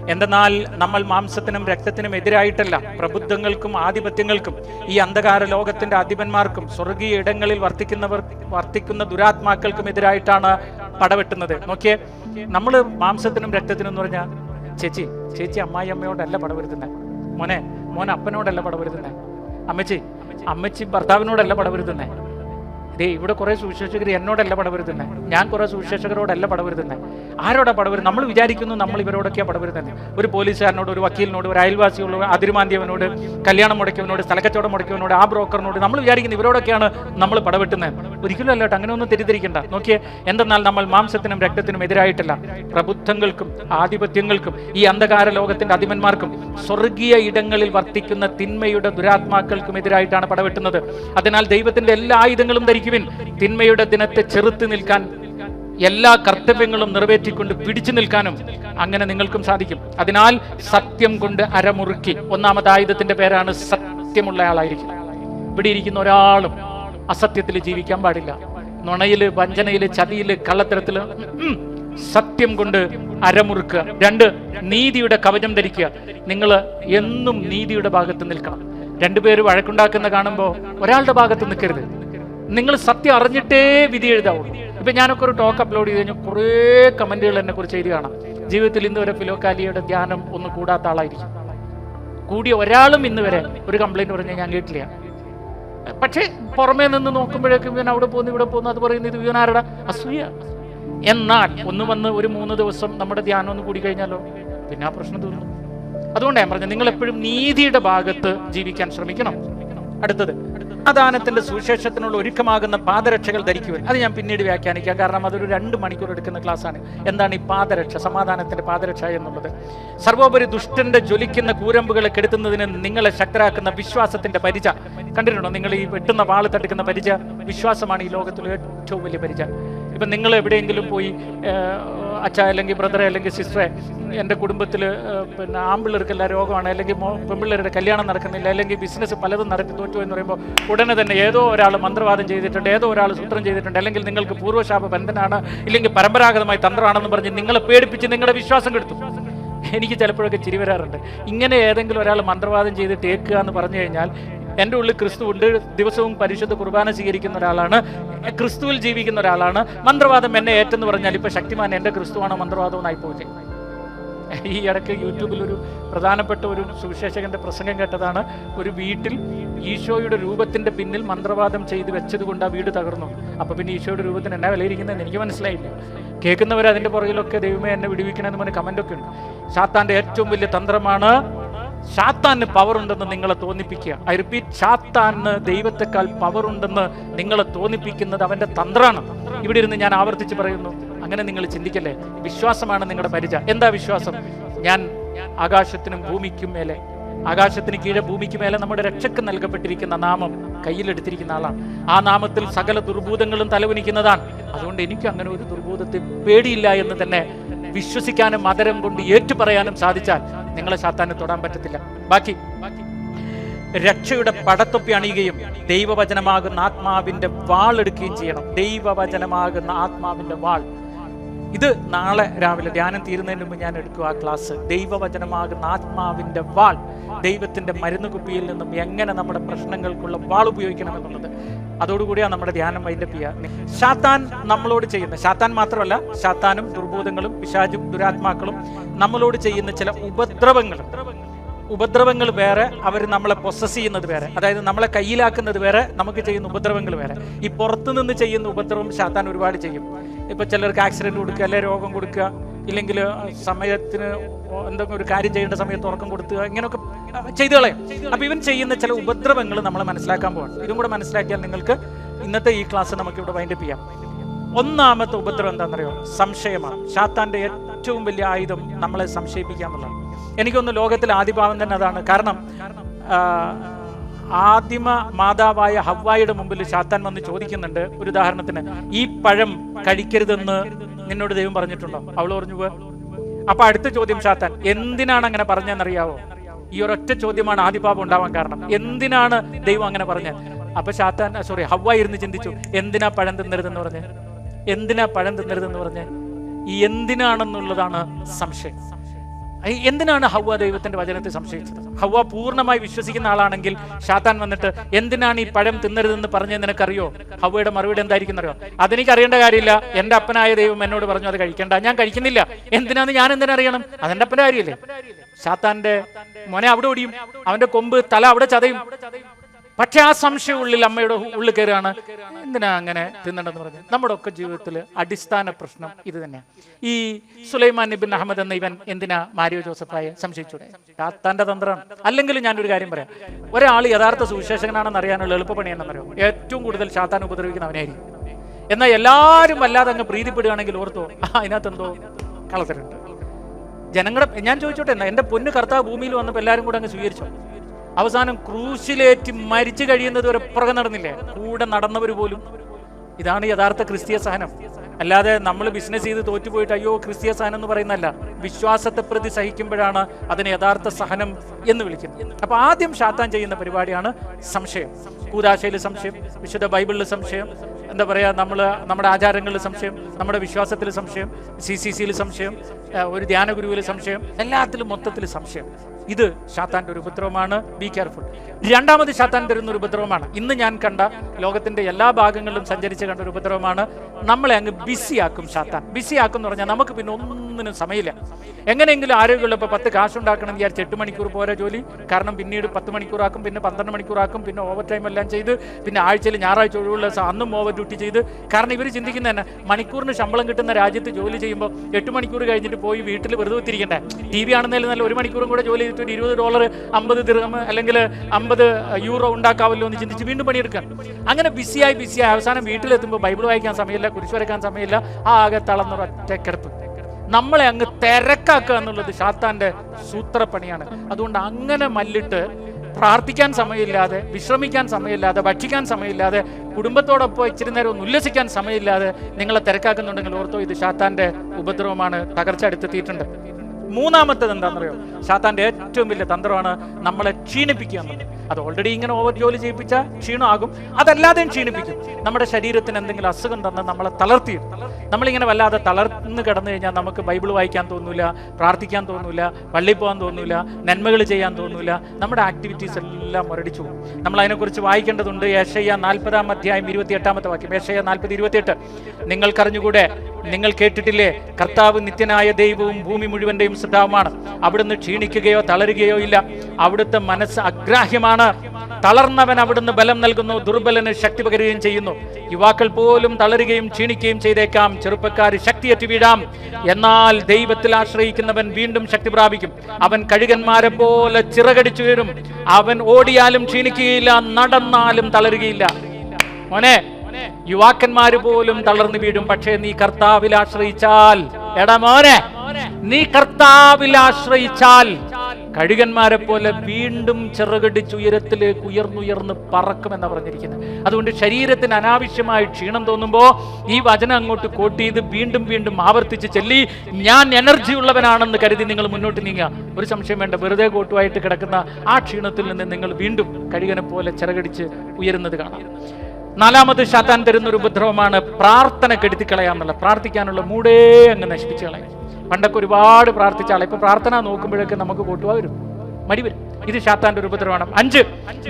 എന്തെന്നാൽ നമ്മൾ മാംസത്തിനും രക്തത്തിനും എതിരായിട്ടല്ല പ്രബുദ്ധങ്ങൾക്കും ആധിപത്യങ്ങൾക്കും ഈ അന്ധകാര ലോകത്തിന്റെ അധിപന്മാർക്കും സ്വർഗീയ ഇടങ്ങളിൽ വർത്തിക്കുന്നവർ വർത്തിക്കുന്ന ദുരാത്മാക്കൾക്കും എതിരായിട്ടാണ് പടവെട്ടുന്നത്. നോക്കിയേ നമ്മൾ മാംസത്തിനും രക്തത്തിനും എന്ന് പറഞ്ഞാൽ ചേച്ചി ചേച്ചി അമ്മായി അമ്മയോടല്ല പടവരുത്തുന്നത് മോനെ മോൻ അപ്പനോടല്ല പടവരുത്തുന്നത് അമ്മച്ചി അമ്മച്ചി ഭർത്താവിനോടല്ല പടവരുത്തുന്നത് ദേ ഇവിടെ കുറേ സുവിശേഷകർ എന്നോടല്ല പടവരുത്തുന്നത് ഞാൻ കുറേ സുവിശേഷകരോടല്ല പടവരുത്തുന്നത് ആരോടാ പടവരുന്നത് നമ്മൾ വിചാരിക്കുന്നു നമ്മൾ ഇവരോടൊക്കെയാണ് പടവരുത്തുന്നത് ഒരു പോലീസുകാരനോട് ഒരു വക്കീലിനോട് ഒരു അയൽവാസിയോട് അതിരുമാന്തിയവനോട് കല്യാണം മുടക്കിയവനോട് സ്ഥലക്കച്ചവടം മുടക്കിയവനോട് ആ ബ്രോക്കറിനോട് നമ്മൾ വിചാരിക്കുന്നു ഇവരോടൊക്കെയാണ് നമ്മൾ പടവെട്ടുന്നത് ഒരിക്കലും അല്ല അങ്ങനെ ഒന്നും തെറ്റിദ്ധരിക്കണ്ട. നോക്കിയേ എന്തെന്നാൽ നമ്മൾ മാംസത്തിനും രക്തത്തിനും എതിരായിട്ടല്ല. പ്രബുദ്ധങ്ങൾക്കും ആധിപത്യങ്ങൾക്കും ഈ അന്ധകാര ലോകത്തിന്റെ അധിപന്മാർക്കും സ്വർഗീയ ഇടങ്ങളിൽ വർത്തിക്കുന്ന തിന്മയുടെ ദുരാത്മാക്കൾക്കും എതിരായിട്ടാണ് പടവെട്ടുന്നത്. അതിനാൽ ദൈവത്തിന്റെ എല്ലാ ആയുധങ്ങളും ധരിക്കുവിൻ തിന്മയുടെ ദിനത്തെ ചെറുത്ത് നിൽക്കാൻ എല്ലാ കർത്തവ്യങ്ങളും നിറവേറ്റിക്കൊണ്ട് പിടിച്ചു നിൽക്കാനും അങ്ങനെ നിങ്ങൾക്കും സാധിക്കും. അതിനാൽ സത്യം കൊണ്ട് അരമുറുക്കി ഒന്നാമത് ആയുധത്തിന്റെ പേരാണ് സത്യമുള്ള ആളായിരിക്കും. ഇവിടെ ഇരിക്കുന്ന ഒരാളും അസത്യത്തിൽ ജീവിക്കാൻ പാടില്ല. നുണയിൽ വഞ്ചനയിൽ ചതിയിൽ കള്ളത്തരത്തിൽ സത്യം കൊണ്ട് അരമുറുക്കുക. രണ്ട് നീതിയുടെ കവചം ധരിക്കുക. നിങ്ങൾ എന്നും നീതിയുടെ ഭാഗത്ത് നിൽക്കണം. രണ്ടുപേര് വഴക്കുണ്ടാക്കുന്ന കാണുമ്പോൾ ഒരാളുടെ ഭാഗത്ത് നിൽക്കരുത്. നിങ്ങൾ സത്യം അറിഞ്ഞിട്ടേ വിധി എഴുതാവുള്ളൂ. ഇപ്പൊ ഞാനൊക്കെ ഒരു ടോക്ക് അപ്ലോഡ് ചെയ്ത് കഴിഞ്ഞാൽ കുറേ കമന്റുകൾ എന്നെ കുറിച്ച് എഴുതി കാണാം. ജീവിതത്തിൽ ഇന്ന് വരെ ഫിലോക്കാലിയുടെ ധ്യാനം ഒന്നും കൂടാത്ത ആളായിരിക്കും. കൂടിയ ഒരാളും ഇന്ന് വരെ ഒരു കംപ്ലൈന്റ് പറഞ്ഞാൽ ഞാൻ കേട്ടില്ല. പക്ഷേ പുറമേ നിന്ന് നോക്കുമ്പോഴേക്കും ഇവൻ അവിടെ പോകുന്നു ഇവിടെ പോകുന്നു അത് പറയുന്നു ഇത് ഇവനാരുടെ അസൂയ. എന്നാൽ ഒന്ന് വന്ന് ഒരു മൂന്ന് ദിവസം നമ്മുടെ ധ്യാനം ഒന്ന് കൂടി കഴിഞ്ഞാലോ? പിന്നെ ആ പ്രശ്നം തീർന്നു. അതുകൊണ്ടാണ് ഞാൻ പറഞ്ഞു നിങ്ങൾ എപ്പോഴും നീതിയുടെ ഭാഗത്ത് ജീവിക്കാൻ ശ്രമിക്കണം. അടുത്തത് സമാധാനത്തിന്റെ സുവിശേഷത്തിനുള്ള ഒരുക്കമാകുന്ന പാദരക്ഷകൾ ധരിക്കുവാൻ അത് ഞാൻ പിന്നീട് വ്യാഖ്യാനിക്കാം. കാരണം അതൊരു രണ്ട് മണിക്കൂർ എടുക്കുന്ന ക്ലാസ്സാണ്. എന്താണ് ഈ പാദരക്ഷ സമാധാനത്തിന്റെ പാദരക്ഷ എന്നുള്ളത്? സർവോപരി ദുഷ്ടന്റെ ജ്വലിക്കുന്ന കൂരമ്പുകളെ കെടുത്തുന്നതിന് നിങ്ങളെ ശക്തരാക്കുന്ന വിശ്വാസത്തിന്റെ പരിച. കണ്ടിട്ടുണ്ടോ? നിങ്ങൾ ഈ വെട്ടുന്ന വാൾ തടുക്കുന്ന പരിച വിശ്വാസമാണ് ഈ ലോകത്തിലെ ഏറ്റവും വലിയ പരിച. ഇപ്പം നിങ്ങൾ എവിടെയെങ്കിലും പോയി അച്ഛ അല്ലെങ്കിൽ ബ്രദറെ അല്ലെങ്കിൽ സിസ്റ്ററെ എന്റെ കുടുംബത്തിൽ പിന്നെ ആമ്പിള്ളേർക്കെല്ലാം രോഗമാണ് അല്ലെങ്കിൽ പെൺപിള്ളേരുടെ കല്യാണം നടക്കുന്നില്ല അല്ലെങ്കിൽ ബിസിനസ് പലതും നടക്കും തോറ്റു എന്ന് പറയുമ്പോൾ ഉടനെ തന്നെ ഏതോ ഒരാൾ മന്ത്രവാദം ചെയ്തിട്ടുണ്ട് ഏതോ ഒരാൾ സൂത്രം ചെയ്തിട്ടുണ്ട് അല്ലെങ്കിൽ നിങ്ങൾക്ക് പൂർവശാപ ബന്ധനാണ് ഇല്ലെങ്കിൽ പരമ്പരാഗതമായി തന്ത്രമാണെന്ന് പറഞ്ഞ് നിങ്ങളെ പേടിപ്പിച്ച് നിങ്ങളുടെ വിശ്വാസം കെടുത്തു. എനിക്ക് ചിലപ്പോഴൊക്കെ ചിരി വരാറുണ്ട്. ഇങ്ങനെ ഏതെങ്കിലും ഒരാൾ മന്ത്രവാദം ചെയ്തിട്ട് ഏക്കുക എന്ന് പറഞ്ഞു കഴിഞ്ഞാൽ എന്റെ ഉള്ളിൽ ക്രിസ്തു ഉണ്ട് ദിവസവും പരിശുദ്ധ കുർബാന സ്വീകരിക്കുന്ന ഒരാളാണ്. ക്രിസ്തുവിൽ ജീവിക്കുന്ന ഒരാളാണ്. മന്ത്രവാദം എന്നെ ഏറ്റെന്ന് പറഞ്ഞാൽ ഇപ്പൊ ശക്തിമാൻ എന്റെ ക്രിസ്തുവാണോ മന്ത്രവാദം എന്നായി പോലെ ഈ ഇടയ്ക്ക് യൂട്യൂബിൽ ഒരു പ്രധാനപ്പെട്ട ഒരു സുവിശേഷകന്റെ പ്രസംഗം കേട്ടതാണ്. ഒരു വീട്ടിൽ ഈശോയുടെ രൂപത്തിന്റെ പിന്നിൽ മന്ത്രവാദം ചെയ്ത് വെച്ചത് കൊണ്ട് ആ വീട് തകർന്നു. അപ്പൊ പിന്നെ ഈശോയുടെ രൂപത്തിന് എന്നാ വിലയിരിക്കുന്നതെന്ന് എനിക്ക് മനസ്സിലായില്ല. കേൾക്കുന്നവർ അതിന്റെ പുറകിലൊക്കെ ദൈവമേ എന്നെ വിടുവിക്കണമെന്ന് പറഞ്ഞ കമന്റൊക്കെ ഉണ്ട്. സാത്താന്റെ ഏറ്റവും വലിയ തന്ത്രമാണ് സാത്താന് പവർ ഉണ്ടെന്ന് നിങ്ങളെ തോന്നിപ്പിക്കുക. ഐ റിപ്പീറ്റ് ഷാത്താന് ദൈവത്തെക്കാൾ പവർ ഉണ്ടെന്ന് നിങ്ങളെ തോന്നിപ്പിക്കുന്നത് അവന്റെ തന്ത്രമാണ് ഇവിടെ ഇരുന്ന് ഞാൻ ആവർത്തിച്ച് പറയുന്നു. അങ്ങനെ നിങ്ങൾ ചിന്തിക്കല്ലേ? വിശ്വാസമാണ് നിങ്ങളുടെ പരിചയ എന്താ വിശ്വാസം? ഞാൻ ആകാശത്തിനും ഭൂമിക്കും മേലെ ആകാശത്തിന് കീഴെ ഭൂമിക്ക് മേലെ നമ്മുടെ രക്ഷക്ക് നൽകപ്പെട്ടിരിക്കുന്ന നാമം കയ്യിലെടുത്തിരിക്കുന്ന ആളാണ്. ആ നാമത്തിൽ സകല ദുർഭൂതങ്ങളും തലവനിക്കുന്നതാണ് അതുകൊണ്ട് എനിക്ക് അങ്ങനെ ഒരു ദുർഭൂതത്തെ പേടിയില്ല എന്ന് തന്നെ വിശ്വസിക്കാനും മതരം കൊണ്ട് ഏറ്റുപറയാനും സാധിച്ചാൽ നിങ്ങളെ സാത്താന് തൊടാൻ പറ്റത്തില്ല. ബാക്കി. രക്ഷയുടെ പടത്തൊപ്പി അണിയുകയും ദൈവവചനമാകുന്ന ആത്മാവിന്റെ വാൾ എടുക്കുകയും ചെയ്യണം. ദൈവവചനമാകുന്ന ആത്മാവിന്റെ വാൾ. ഇത് നാളെ രാവിലെ ധ്യാനം തീരുന്നതിന് മുമ്പ് ഞാൻ എടുക്കും ആ ക്ലാസ്. ദൈവവചനമാകുന്ന ആത്മാവിന്റെ വാൾ ദൈവത്തിന്റെ മരുന്ന് കുപ്പിയിൽ നിന്നും എങ്ങനെ നമ്മുടെ പ്രശ്നങ്ങൾക്കുള്ള വാൾ ഉപയോഗിക്കണം എന്നുള്ളത് അതോടുകൂടിയാണ് നമ്മുടെ ധ്യാനം വൈൻഡപ്പ് ചെയ്യുക. ഷാത്താൻ നമ്മളോട് ചെയ്യുന്ന ഷാത്താൻ മാത്രമല്ല ഷാത്താനും ദുർബോധങ്ങളും പിശാചും ദുരാത്മാക്കളും നമ്മളോട് ചെയ്യുന്ന ചില ഉപദ്രവങ്ങൾ. ഉപദ്രവങ്ങൾ വേറെ അവർ നമ്മളെ പ്രൊസസ് ചെയ്യുന്നത് വേറെ. അതായത് നമ്മളെ കയ്യിലാക്കുന്നത് വേറെ നമുക്ക് ചെയ്യുന്ന ഉപദ്രവങ്ങൾ വേറെ. ഈ പുറത്തുനിന്ന് ചെയ്യുന്ന ഉപദ്രവം ശാത്താൻ ഒരുപാട് ചെയ്യും. ഇപ്പൊ ചിലർക്ക് ആക്സിഡന്റ് കൊടുക്കുക അല്ലെങ്കിൽ രോഗം കൊടുക്കുക ഇല്ലെങ്കിൽ സമയത്തിന് എന്തെങ്കിലും ഒരു കാര്യം ചെയ്യേണ്ട സമയത്ത് ഉറക്കം കൊടുക്കുക ഇങ്ങനെയൊക്കെ ചെയ്തു കളയും. അപ്പോൾ ഇവൻ ചെയ്യുന്ന ചില ഉപദ്രവങ്ങൾ നമ്മൾ മനസ്സിലാക്കാൻ പോകണം ഇതും കൂടെ മനസ്സിലാക്കിയാൽ നിങ്ങൾക്ക് ഇന്നത്തെ ഈ ക്ലാസ് നമുക്ക് ഇവിടെ വൈൻഡപ്പ് ചെയ്യാം. ഒന്നാമത്തെ ഉപദ്രവം എന്താണെന്നറിയോ? സംശയമാണ്. ഷാത്താന്റെ ഏറ്റവും വലിയ ആയുധം നമ്മളെ സംശയിപ്പിക്കുക എന്നുള്ളതാണ്. എനിക്കൊന്ന് ലോകത്തിലെ ആദിഭാവം തന്നെ അതാണ്. കാരണം ആദിമ മാതാവായ ഹവ്വായുടെ മുമ്പിൽ ശാത്താൻ വന്ന് ചോദിക്കുന്നുണ്ട് ഒരു ഉദാഹരണത്തിന് ഈ പഴം കഴിക്കരുതെന്ന് നിന്നോട് ദൈവം പറഞ്ഞിട്ടുണ്ടോ? അവൾ പറഞ്ഞു. അപ്പൊ അടുത്ത ചോദ്യം ശാത്താൻ എന്തിനാണ് അങ്ങനെ പറഞ്ഞെന്നറിയാവോ? ഈ ഒരൊറ്റ ചോദ്യമാണ് ആദിപാപം ഉണ്ടാവാൻ കാരണം. എന്തിനാണ് ദൈവം അങ്ങനെ പറഞ്ഞത് അപ്പൊ ശാത്താൻ സോറി ഹവ്വ ഇരുന്ന് ചിന്തിച്ചു എന്തിനാ പഴം തിന്നരുതെന്ന് പറഞ്ഞ്? എന്തിനാ പഴം തിന്നരുതെന്ന് പറഞ്ഞ്? ഈ എന്തിനാണെന്നുള്ളതാണ് സംശയം. എന്തിനാണ് ഹവ്വ ദൈവത്തിന്റെ വചനത്തെ സംശയിച്ചത്? ഹവ്വ പൂർണമായി വിശ്വസിക്കുന്ന ആളാണെങ്കിൽ ഷാത്താൻ വന്നിട്ട് എന്തിനാണ് ഈ പഴം തിന്നരുതെന്ന് പറഞ്ഞത് നിനക്കറിയോ? ഹവ്വയുടെ മറുപടി എന്തായിരിക്കും അറിയോ അതെനിക്ക് അറിയേണ്ട കാര്യമില്ല. എന്റെ അപ്പനായ ദൈവം എന്നോട് പറഞ്ഞു അത് കഴിക്കേണ്ട. ഞാൻ കഴിക്കുന്നില്ല. എന്തിനാന്ന് ഞാൻ എന്തിനറിയണം അതെന്റെ അപ്പന്റെ കാര്യമില്ലേ? ഷാത്താന്റെ മോനെ അവിടെ ഓടിയും. അവന്റെ കൊമ്പ് തല അവിടെ ചതയും. പക്ഷെ ആ സംശയം ഉള്ളിൽ അമ്മയുടെ ഉള്ളിൽ കയറുകയാണ്. എന്തിനാ അങ്ങനെ തിന്നണ്ടെന്ന് പറഞ്ഞു? നമ്മുടെ ഒക്കെ ജീവിതത്തിൽ അടിസ്ഥാന പ്രശ്നം ഇത് തന്നെയാണ് ഈ സുലൈമാൻ നിബിൻ അഹമ്മദ് എന്ന ഇവൻ എന്തിനാ മാരിയോ ജോസഫായ സംശയിച്ചൂടെ? തന്റെ തന്ത്രമാണ്. അല്ലെങ്കിൽ ഞാനൊരു കാര്യം പറയാം. ഒരാൾ യഥാർത്ഥ സുവിശേഷകനാണെന്ന് അറിയാനുള്ള എളുപ്പപ്പണി എന്നറിയോ ഏറ്റവും കൂടുതൽ ശാത്താൻ ഉപദ്രവിക്കുന്ന അവനായിരിക്കും. എന്നാൽ എല്ലാവരും വല്ലാതെ അങ്ങ് പ്രീതിപ്പെടുകയാണെങ്കിൽ ഓർത്തോ അതിനകത്ത് എന്തോ കളത്തരുണ്ട് ജനങ്ങളുടെ ഞാൻ ചോദിച്ചോട്ടെ എന്നാ എന്റെ പൊന്ന് കർത്താവ് ഭൂമിയിൽ വന്നപ്പോൾ എല്ലാവരും കൂടെ അങ്ങ് സ്വീകരിച്ചോ? അവസാനം ക്രൂശിലേറ്റ് മരിച്ചു കഴിയുന്നത് വരെ പുറകെ നടന്നില്ലേ? കൂടെ നടന്നവർ പോലും. ഇതാണ് യഥാർത്ഥ ക്രിസ്തീയ സഹനം. അല്ലാതെ നമ്മൾ ബിസിനസ് ചെയ്ത് തോറ്റുപോയിട്ട് അയ്യോ ക്രിസ്തീയ സഹനം എന്ന് പറയുന്നല്ല വിശ്വാസത്തെ പ്രതി സഹിക്കുമ്പോഴാണ് അതിന് യഥാർത്ഥ സഹനം എന്ന് വിളിക്കുന്നത്. അപ്പൊ ആദ്യം ഷാത്താൻ ചെയ്യുന്ന പരിപാടിയാണ് സംശയം. കൂതാശയിൽ സംശയം വിശുദ്ധ ബൈബിളിൽ സംശയം എന്താ പറയുക നമ്മൾ നമ്മുടെ ആചാരങ്ങളിൽ സംശയം നമ്മുടെ വിശ്വാസത്തിൽ സംശയം സി സി സിയിൽ സംശയം ഒരു ധ്യാന ഗുരുവിൽ സംശയം എല്ലാത്തിലും മൊത്തത്തിൽ സംശയം. ഇത് ഷാത്താന്റെ ഒരു ഉപദ്രവമാണ്. ബി കെയർഫുൾ രണ്ടാമത് ഷാത്താൻ തരുന്ന ഒരു ഉപദ്രവമാണ്. ഇന്ന് ഞാൻ കണ്ട ലോകത്തിന്റെ എല്ലാ ഭാഗങ്ങളിലും സഞ്ചരിച്ച് കണ്ട ഒരു ഉപദ്രവമാണ്. നമ്മളെ അങ്ങ് ബിസിയാക്കും ഷാത്താൻ. ബിസിയാക്കും എന്ന് പറഞ്ഞാൽ നമുക്ക് പിന്നെ ഒന്നിനും സമയമില്ല. എങ്ങനെയെങ്കിലും ആരോഗ്യമുള്ള ഇപ്പോൾ പത്ത് കാശുണ്ടാക്കണം വിചാരിച്ച് എട്ട് മണിക്കൂർ പോരാ ജോലി. കാരണം പിന്നീട് പത്ത് മണിക്കൂറാക്കും പിന്നെ പന്ത്രണ്ട് മണിക്കൂറാക്കും പിന്നെ ഓവർ ടൈം എല്ലാം ചെയ്ത് പിന്നെ ആഴ്ചയിൽ ഞായറാഴ്ച ഒഴിവുള്ള അന്നും ഓവർ ഡ്യൂട്ടി ചെയ്ത്. കാരണം ഇവർ ചിന്തിക്കുന്ന തന്നെ മണിക്കൂറിന് ശമ്പളം കിട്ടുന്ന രാജ്യത്ത് ജോലി ചെയ്യുമ്പോൾ എട്ട് മണിക്കൂർ കഴിഞ്ഞിട്ട് പോയി വീട്ടിൽ വെറുതെ ഒത്തിരിക്കണ്ടേ? ടി വി ആണെന്നാലും നല്ല ഒരു മണിക്കൂറും കൂടെ ജോലി ചെയ്തിട്ട് ഒരു ഇരുപത് ഡോളർ അമ്പത് ദിർഹം അല്ലെങ്കിൽ അമ്പത് യൂറോ ഉണ്ടാക്കാവല്ലോ എന്ന് ചിന്തിച്ച് വീണ്ടും പണിയെടുക്കാൻ. അങ്ങനെ ബിസിയായി ബിസിയായി. അവസാനം വീട്ടിലെത്തുമ്പോൾ ബൈബിൾ വായിക്കാൻ സമയമില്ല കുരിശ് വരയ്ക്കാൻ സമയമില്ല. ആ ആകെ തളർന്ന ഒറ്റക്കിടപ്പ്. നമ്മളെ അങ്ങ് തിരക്കാക്കുക എന്നുള്ളത് ഷാത്താന്റെ സൂത്രപ്പണിയാണ്. അതുകൊണ്ട് അങ്ങനെ മല്ലിട്ട് പ്രാർത്ഥിക്കാൻ സമയമില്ലാതെ വിശ്രമിക്കാൻ സമയമില്ലാതെ ഭക്ഷിക്കാൻ സമയമില്ലാതെ കുടുംബത്തോടൊപ്പം ഇച്ചിരി നേരം ഒന്ന് ഉല്ലസിക്കാൻ സമയമില്ലാതെ നിങ്ങളെ തിരക്കാക്കുന്നുണ്ടെങ്കിൽ ഓർത്തോ ഇത് ഷാത്താന്റെ ഉപദ്രവമാണ് തകർച്ച അടുത്തെത്തിയിട്ടുണ്ട് മൂന്നാമത്തത് എന്താണെന്നറിയോ ഷാത്താന്റെ ഏറ്റവും വലിയ തന്ത്രമാണ് നമ്മളെ ക്ഷീണിപ്പിക്കുക അത് ഓൾറെഡി ഇങ്ങനെ ഓവർ ജോലി ചെയ്യിപ്പിച്ച ക്ഷീണമാകും. അതല്ലാതെയും ക്ഷീണിപ്പിക്കും. നമ്മുടെ ശരീരത്തിന് എന്തെങ്കിലും അസുഖം തന്ന് നമ്മളെ തളർത്തി നമ്മളിങ്ങനെ വല്ലാതെ തളർന്ന് കിടന്നു കഴിഞ്ഞാൽ നമുക്ക് ബൈബിൾ വായിക്കാൻ തോന്നില്ല പ്രാർത്ഥിക്കാൻ തോന്നില്ല പള്ളിയിൽ പോകാൻ തോന്നില്ല നന്മകൾ ചെയ്യാൻ തോന്നില്ല നമ്മുടെ ആക്ടിവിറ്റീസ് എല്ലാം മുരടിച്ചു പോകും. നമ്മൾ അതിനെക്കുറിച്ച് വായിക്കേണ്ടതുണ്ട് ഏഷയ്യ നാൽപ്പതാം അധ്യായം ഇരുപത്തി എട്ടാമത്തെ വാക്യം. ഏഷയ്യ നാൽപ്പത് ഇരുപത്തിയെട്ട്. നിങ്ങൾക്കറിഞ്ഞുകൂടെ? നിങ്ങൾ കേട്ടിട്ടില്ലേ? കർത്താവ് നിത്യനായ ദൈവവും ഭൂമി മുഴുവന്റെയും സ്വഭാവമാണ്. അവിടുന്ന് ക്ഷീണിക്കുകയോ തളരുകയോ ഇല്ല. അവിടുത്തെ മനസ്സ് അഗ്രാഹ്യമാണ്. തളർന്നവൻ അവിടുന്ന് ബലം നൽകുന്നു ദുർബലന് ശക്തി പകരുകയും ചെയ്യുന്നു. യുവാക്കൾ പോലും തളരുകയും ക്ഷീണിക്കുകയും ചെയ്തേക്കാം. ചെറുപ്പക്കാർ ശക്തിയേറ്റ് വീഴാം. എന്നാൽ ദൈവത്തിൽ ആശ്രയിക്കുന്നവൻ വീണ്ടും ശക്തി പ്രാപിക്കും. അവൻ കഴുകന്മാരെ പോലെ ചിറകടിച്ചു ചിറകടിച്ചുയരും. അവൻ ഓടിയാലും ക്ഷീണിക്കുകയില്ല നടന്നാലും തളരുകയില്ല. മോനെ യുവാക്കന്മാര് പോലും തളർന്നു വീഴും. പക്ഷേ നീ കർത്താവിൽ ആശ്രയിച്ചാൽ. എടാ മോനെ നീ കർത്താവിൽ ആശ്രയിച്ചാൽ. കഴുകന്മാരെ പോലെ വീണ്ടും ചിറകടിച്ച് ഉയരത്തിലേക്ക് ഉയർന്നുയർന്ന് പറക്കുമെന്ന് പറഞ്ഞിരിക്കുന്നത്. അതുകൊണ്ട് ശരീരത്തിന് അനാവശ്യമായി ക്ഷീണം തോന്നുമ്പോൾ ഈ വചനം അങ്ങോട്ട് കോട്ട് ചെയ്ത് വീണ്ടും വീണ്ടും ആവർത്തിച്ച് ചെല്ലി ഞാൻ എനർജി ഉള്ളവനാണെന്ന് കരുതി നിങ്ങൾ മുന്നോട്ട് നീങ്ങുക. ഒരു സംശയം വേണ്ട വെറുതെ കോട്ടുമായിട്ട് കിടക്കുന്ന ആ ക്ഷീണത്തിൽ നിന്ന് നിങ്ങൾ വീണ്ടും കഴുകനെ പോലെ ചിറകടിച്ച് ഉയരുന്നത് കാണാം. നാലാമത് ഷാത്താൻ തരുന്ന ഒരു ഉപദ്രവമാണ് പ്രാർത്ഥന കെടുത്തിക്കളയാന്നുള്ള പ്രാർത്ഥിക്കാനുള്ള മൂടേ അങ്ങ് നശിപ്പിച്ചു കളയും. പണ്ടൊക്കെ ഒരുപാട് പ്രാർത്ഥിച്ച ആളെ. ഇപ്പൊ പ്രാർത്ഥന നോക്കുമ്പോഴൊക്കെ നമുക്ക് കൂട്ടുവാ വരും. ഇത് ഷാത്താന്റെ ഒരു ഉപദ്രവമാണ്. അഞ്ച്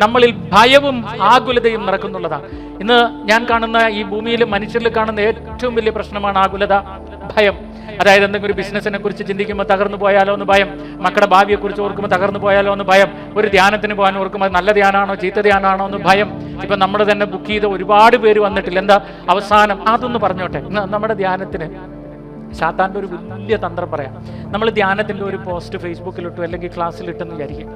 നമ്മളിൽ ഭയവും ആകുലതയും നടക്കുന്നുള്ളതാണ് ഇന്ന് ഞാൻ കാണുന്ന ഈ ഭൂമിയിൽ മനുഷ്യരിൽ കാണുന്ന ഏറ്റവും വലിയ പ്രശ്നമാണ് ആകുലത. ഭയം. അതായത് എന്തെങ്കിലും ഒരു ബിസിനസ്സിനെ കുറിച്ച് ചിന്തിക്കുമ്പോൾ തകർന്നു പോയാലോ എന്ന് ഭയം. മക്കളുടെ ഭാവിയെ കുറിച്ച് ഓർക്കുമ്പോൾ തകർന്നു പോയാലോ എന്ന് ഭയം. ഒരു ധ്യാനത്തിന് പോകാൻ ഓർക്കുമ്പോൾ നല്ല ധ്യാനമാണോ ചീത്ത ധ്യാനമാണോ എന്ന് ഭയം. ഇപ്പൊ നമ്മൾ തന്നെ ബുക്ക് ചെയ്ത ഒരുപാട് പേര് വന്നിട്ടില്ല. എന്താ? അവസാനം അതൊന്ന് പറഞ്ഞോട്ടെ. നമ്മുടെ ധ്യാനത്തിന് ശാത്താന്റെ ഒരു വലിയ തന്ത്രം പറയാം. നമ്മൾ ധ്യാനത്തിന്റെ ഒരു പോസ്റ്റ് ഫേസ്ബുക്കിലിട്ടു അല്ലെങ്കിൽ ക്ലാസ്സിലിട്ടെന്ന് വിചാരിക്കും.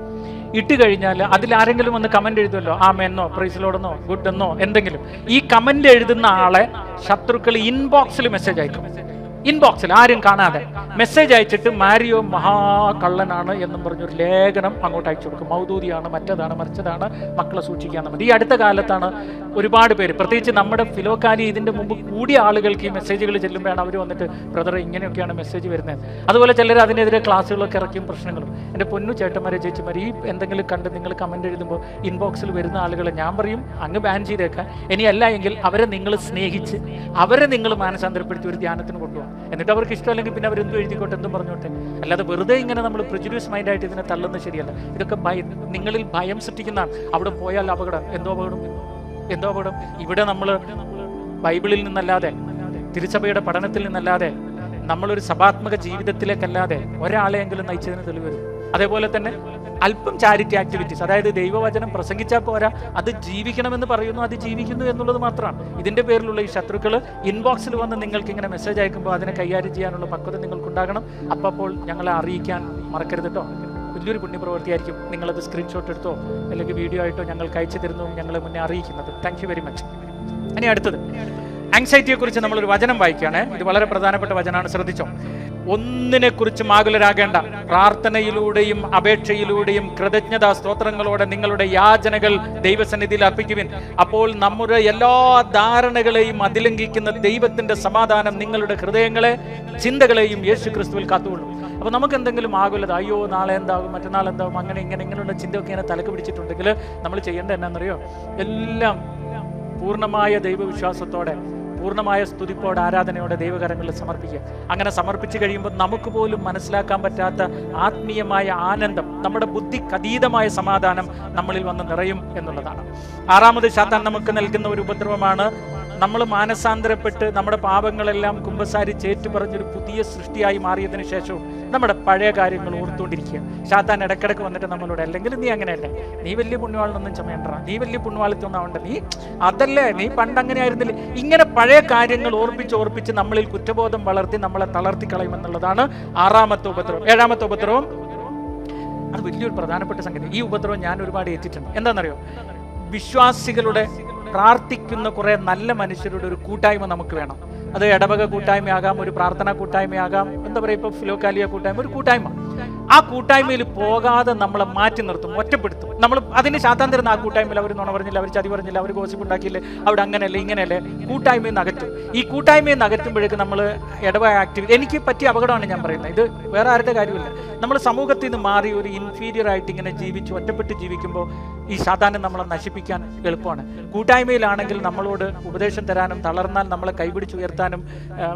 ഇട്ട് കഴിഞ്ഞാൽ അതിൽ ആരെങ്കിലും ഒന്ന് കമന്റ് എഴുതുമല്ലോ. ആ മെന്നോ പ്രൈസിലോടെന്നോ ഗുഡ് എന്നോ എന്തെങ്കിലും. ഈ കമന്റ് എഴുതുന്ന ആളെ ശത്രുക്കൾ ഇൻബോക്സിൽ മെസ്സേജ് അയക്കും. ഇൻബോക്സിൽ ആരും കാണാതെ മെസ്സേജ് അയച്ചിട്ട് മാരിയോ മഹാകള്ളനാണ് എന്നും പറഞ്ഞൊരു ലേഖനം അങ്ങോട്ട് അയച്ചു കൊടുക്കും. മൗദൂതിയാണ് മറ്റതാണ് മറിച്ചതാണ് മക്കളെ സൂക്ഷിക്കാന്ന് മതി ഈ അടുത്ത കാലത്താണ് ഒരുപാട് പേര് പ്രത്യേകിച്ച് നമ്മുടെ ഫിലോക്കാലി ഇതിന്റെ മുമ്പ് കൂടിയ ആളുകൾക്ക് ഈ മെസ്സേജുകൾ ചെല്ലുമ്പോഴാണ് അവർ വന്നിട്ട് ബ്രദർ ഇങ്ങനെയൊക്കെയാണ് മെസ്സേജ് വരുന്നത്. അതുപോലെ ചിലർ അതിനെതിരെ ക്ലാസ്സുകളൊക്കെ ഇറക്കിയും പ്രശ്നങ്ങളും. എന്റെ പൊന്നു ചേട്ടന്മാരെ ചേച്ചിമാരെ ഈ എന്തെങ്കിലും കണ്ട് നിങ്ങൾ കമന്റ് എഴുതുമ്പോൾ ഇൻബോക്സിൽ വരുന്ന ആളുകളെ ഞാൻ പറയും അങ്ങ് ബാൻ ചെയ്തേക്കാം. ഇനിയല്ല എങ്കിൽ അവരെ നിങ്ങൾ സ്നേഹിച്ച് അവരെ നിങ്ങൾ മാനസാന്തരപ്പെടുത്തി ഒരു ധ്യാനത്തിന് കൊണ്ടുപോകാം എന്നിട്ട് അവർക്ക് ഇഷ്ടമല്ലെങ്കിൽ പിന്നെ അവരെന്തും എഴുതിക്കോട്ടെ എന്തും പറഞ്ഞോട്ടെ. അല്ലാതെ വെറുതെ ഇങ്ങനെ നമ്മൾ പ്രിജുഡ്യൂസ് മൈൻഡായിട്ട് ഇതിനെ തള്ളുന്നത് ശരിയല്ല. ഇതൊക്കെ ഭയ നിങ്ങളിൽ ഭയം സൃഷ്ടിക്കുന്നതാണ്. അവിടെ പോയാൽ അപകടം. എന്തോ അപകടം? എന്തോ അപകടം? ഇവിടെ നമ്മൾ ബൈബിളിൽ നിന്നല്ലാതെ തിരുസഭയുടെ പഠനത്തിൽ നിന്നല്ലാതെ നമ്മളൊരു സഭാത്മക ജീവിതത്തിലേക്കല്ലാതെ ഒരാളെയെങ്കിലും നയിച്ചതിന് തെളിവ് വരും. അതേപോലെ തന്നെ അല്പം ചാരിറ്റി ആക്ടിവിറ്റീസ് അതായത് ദൈവവചനം പ്രസംഗിച്ചാൽ പോരാ അത് ജീവിക്കണമെന്ന് പറയുന്നു അത് ജീവിക്കുന്നു എന്നുള്ളത് മാത്രമാണ്. ഇതിന്റെ പേരിലുള്ള ഈ ശത്രുക്കൾ ഇൻബോക്സിൽ വന്ന് നിങ്ങൾക്ക് ഇങ്ങനെ മെസ്സേജ് അയക്കുമ്പോൾ അതിനെ കൈകാര്യം ചെയ്യാനുള്ള പക്വത നിങ്ങൾക്കുണ്ടാകണം. അപ്പോൾ ഞങ്ങളെ അറിയിക്കാൻ മറക്കരുത് കേട്ടോ വലിയൊരു പുണ്യപ്രവൃത്തിയായിരിക്കും നിങ്ങളത് സ്ക്രീൻഷോട്ട് എടുത്തോ അല്ലെങ്കിൽ വീഡിയോ ആയിട്ടോ ഞങ്ങൾക്ക് അയച്ചു തരുന്നു ഞങ്ങളെ മുന്നേ അറിയിക്കുന്നത്. താങ്ക് യു വെരി മച്ച് ഇനി അടുത്തത്. ആങ്സൈറ്റിയെ കുറിച്ച് നമ്മളൊരു വചനം വായിക്കുകയാണ്. ഇത് വളരെ പ്രധാനപ്പെട്ട വചനമാണ് ശ്രദ്ധിച്ചോ? ഒന്നിനെ കുറിച്ചും ആകുലരാകേണ്ട. പ്രാർത്ഥനയിലൂടെയും അപേക്ഷയിലൂടെയും കൃതജ്ഞതാ സ്തോത്രങ്ങളോടെ നിങ്ങളുടെ യാചനകൾ ദൈവസന്നിധിയിൽ അർപ്പിക്കുവിൻ. അപ്പോൾ നമ്മുടെ എല്ലാ ധാരണകളെയും അതിലംഘിക്കുന്ന ദൈവത്തിന്റെ സമാധാനം നിങ്ങളുടെ ഹൃദയങ്ങളെ ചിന്തകളെയും യേശു ക്രിസ്തുവിൽ കാത്തുകൊള്ളും. അപ്പോൾ നമുക്ക് എന്തെങ്കിലും ആകുലത അയ്യോ നാളെ എന്താകും മറ്റന്നാൾ എന്താകും അങ്ങനെ ഇങ്ങനെ ഇങ്ങനെയുള്ള ചിന്തയൊക്കെ ഇങ്ങനെ തലക്ക് പിടിച്ചിട്ടുണ്ടെങ്കിൽ നമ്മൾ ചെയ്യേണ്ടത് എന്നാണെന്നറിയോ എല്ലാം പൂർണമായ ദൈവവിശ്വാസത്തോടെ പൂർണമായ സ്തുതിപ്പോടെ ആരാധനയോടെ ദൈവകരങ്ങളിൽ സമർപ്പിക്കുക. അങ്ങനെ സമർപ്പിച്ചു കഴിയുമ്പോൾ നമുക്ക് പോലും മനസ്സിലാക്കാൻ പറ്റാത്ത ആത്മീയമായ ആനന്ദം നമ്മുടെ ബുദ്ധിക്കതീതമായ സമാധാനം നമ്മളിൽ വന്ന് നിറയും എന്നുള്ളതാണ്. ആറാമത് ശാത്താൻ നമുക്ക് നൽകുന്ന ഒരു ഉപദ്രവമാണ് നമ്മൾ മാനസാന്തരപ്പെട്ട് നമ്മുടെ പാപങ്ങളെല്ലാം കുമ്പസാരി ചേറ്റു പറഞ്ഞൊരു പുതിയ സൃഷ്ടിയായി മാറിയതിനു ശേഷവും നമ്മുടെ പഴയ കാര്യങ്ങൾ ഓർത്തുകൊണ്ടിരിക്കുക. ശാത്താൻ ഇടക്കിടക്ക് വന്നിട്ട് നമ്മളോട് അല്ലെങ്കിൽ നീ അങ്ങനെയല്ലേ? നീ വലിയ പുണ്യവാളിനൊന്നും ചമയണ്ട നീ വലിയ പുണ്യവാളിത്തൊന്നും ആവണ്ട. നീ അതല്ലേ? നീ പണ്ട് അങ്ങനെ ആയിരുന്നില്ലേ? ഇങ്ങനെ പഴയ കാര്യങ്ങൾ ഓർപ്പിച്ച് ഓർപ്പിച്ച് നമ്മളിൽ കുറ്റബോധം വളർത്തി നമ്മളെ തളർത്തി കളയുമെന്നുള്ളതാണ് ആറാമത്തെ ഉപദ്രവം. ഏഴാമത്തെ ഉപദ്രവം? അത് വലിയൊരു പ്രധാനപ്പെട്ട സംഗതി. ഈ ഉപദ്രവം ഞാൻ ഒരുപാട് ഏറ്റിട്ടുണ്ട്. എന്താണെന്നറിയോ? വിശ്വാസികളുടെ പ്രാർത്ഥിക്കുന്ന കുറെ നല്ല മനുഷ്യരുടെ ഒരു കൂട്ടായ്മ നമുക്ക് വേണം. അത് ഇടവക കൂട്ടായ്മയാകാം ഒരു പ്രാർത്ഥനാ കൂട്ടായ്മയാകാം എന്താ പറയുക ഇപ്പോൾ ഫിലോക്കാലിയ കൂട്ടായ്മ ഒരു കൂട്ടായ്മ. ആ കൂട്ടായ്മയിൽ പോകാതെ നമ്മളെ മാറ്റി നിർത്തും ഒറ്റപ്പെടുത്തും. നമ്മൾ അതിന് ശാത്താൻ തരുന്ന ആ കൂട്ടായ്മയിൽ അവർ നുണ പറഞ്ഞില്ല അവർ ചതി പറഞ്ഞില്ല അവർ ഗോസിപ്പ് ഉണ്ടാക്കിയില്ല അവിടെ അങ്ങനെയല്ലേ ഇങ്ങനെയല്ലേ കൂട്ടായ്മയിൽ നിന്ന് അകറ്റും. ഈ കൂട്ടായ്മയിൽ നിന്ന് അകറ്റുമ്പോഴേക്ക് നമ്മൾ ഇടവക ആക്ടിവിറ്റി എനിക്ക് പറ്റിയ അപകടമാണ് ഞാൻ പറയുന്നത്. ഇത് വേറെ ആരുടെ കാര്യമില്ല നമ്മൾ സമൂഹത്തിൽ നിന്ന് മാറി ഒരു ഇൻഫീരിയർ ആയിട്ട് ഇങ്ങനെ ജീവിച്ച് ഒറ്റപ്പെട്ട് ജീവിക്കുമ്പോൾ ഈ സാധാരണ നമ്മളെ നശിപ്പിക്കാൻ എളുപ്പമാണ്. കൂട്ടായ്മയിലാണെങ്കിൽ നമ്മളോട് ഉപദേശം തരാനും തളർന്നാൽ നമ്മളെ കൈപിടിച്ചുയർത്താനും ഉയർത്താനും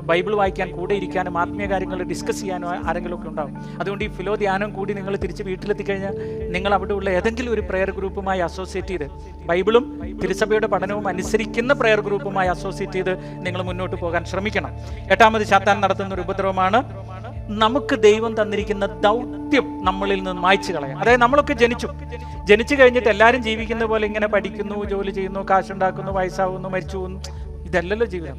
ബൈബിൾ വായിക്കാൻ കൂടെ ഇരിക്കാനും ആത്മീയ കാര്യങ്ങൾ ഡിസ്കസ് ചെയ്യാനും ആരെങ്കിലും ഒക്കെ ഉണ്ടാവും. അതുകൊണ്ട് ഈ ഫിലോ ധ്യാനം കൂടി നിങ്ങൾ തിരിച്ച് വീട്ടിലെത്തിക്കഴിഞ്ഞാൽ നിങ്ങൾ അവിടെയുള്ള ഏതെങ്കിലും ഒരു പ്രെയർ ഗ്രൂപ്പുമായി അസോസിയേറ്റ് ചെയ്ത് ബൈബിളും തിരുസഭയുടെ പഠനവും അനുസരിക്കുന്ന പ്രെയർ ഗ്രൂപ്പുമായി അസോസിയേറ്റ് ചെയ്ത് നിങ്ങൾ മുന്നോട്ട് പോകാൻ ശ്രമിക്കണം. എട്ടാമത് ശാത്താൻ നടത്തുന്ന ഒരു ഉപദ്രവമാണ് നമുക്ക് ദൈവം തന്നിരിക്കുന്ന ദൗത്യം നമ്മളിൽ നിന്ന് മായ്ച്ചു കളയാം അതായത് നമ്മളൊക്കെ ജനിച്ചു. ജനിച്ചു കഴിഞ്ഞിട്ട് എല്ലാവരും ജീവിക്കുന്ന പോലെ ഇങ്ങനെ പഠിക്കുന്നു ജോലി ചെയ്യുന്നു കാശുണ്ടാക്കുന്നു വയസ്സാവുന്നു മരിച്ചു പോകുന്നു ഇതല്ലല്ലോ ജീവിതം.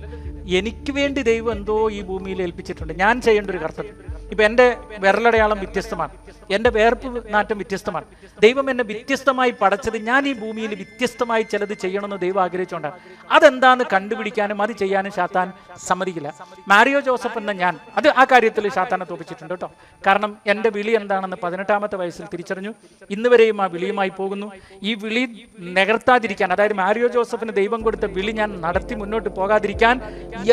എനിക്ക് വേണ്ടി ദൈവം എന്തോ ഈ ഭൂമിയിൽ ഏൽപ്പിച്ചിട്ടുണ്ട്. ഞാൻ ചെയ്യേണ്ട ഒരു കർത്തവ്യം. ഇപ്പൊ എന്റെ വിരലടയാളം വ്യത്യസ്തമാണ്. എന്റെ വേർപ്പ് നാറ്റം വ്യത്യസ്തമാണ്. ദൈവം എന്നെ വ്യത്യസ്തമായി പടച്ചത് ഞാൻ ഈ ഭൂമിയിൽ വ്യത്യസ്തമായി ചിലത് ചെയ്യണമെന്ന് ദൈവം ആഗ്രഹിച്ചുകൊണ്ടാണ് അതെന്താന്ന് കണ്ടുപിടിക്കാനും അത് ചെയ്യാനും ഷാത്താൻ സമ്മതിക്കില്ല. മാരിയോ ജോസഫ് എന്ന ഞാൻ അത് ആ കാര്യത്തിൽ ഷാത്താനെ തോപ്പിച്ചിട്ടുണ്ട് കേട്ടോ. കാരണം എന്റെ വിളി എന്താണെന്ന് പതിനെട്ടാമത്തെ വയസ്സിൽ തിരിച്ചറിഞ്ഞു. ഇന്ന് വരെയും ആ വിളിയുമായി പോകുന്നു. ഈ വിളി നികർത്താതിരിക്കാൻ അതായത് മാരിയോ ജോസഫിന് ദൈവം കൊടുത്ത വിളി ഞാൻ നടത്തി മുന്നോട്ട് പോകാതിരിക്കാൻ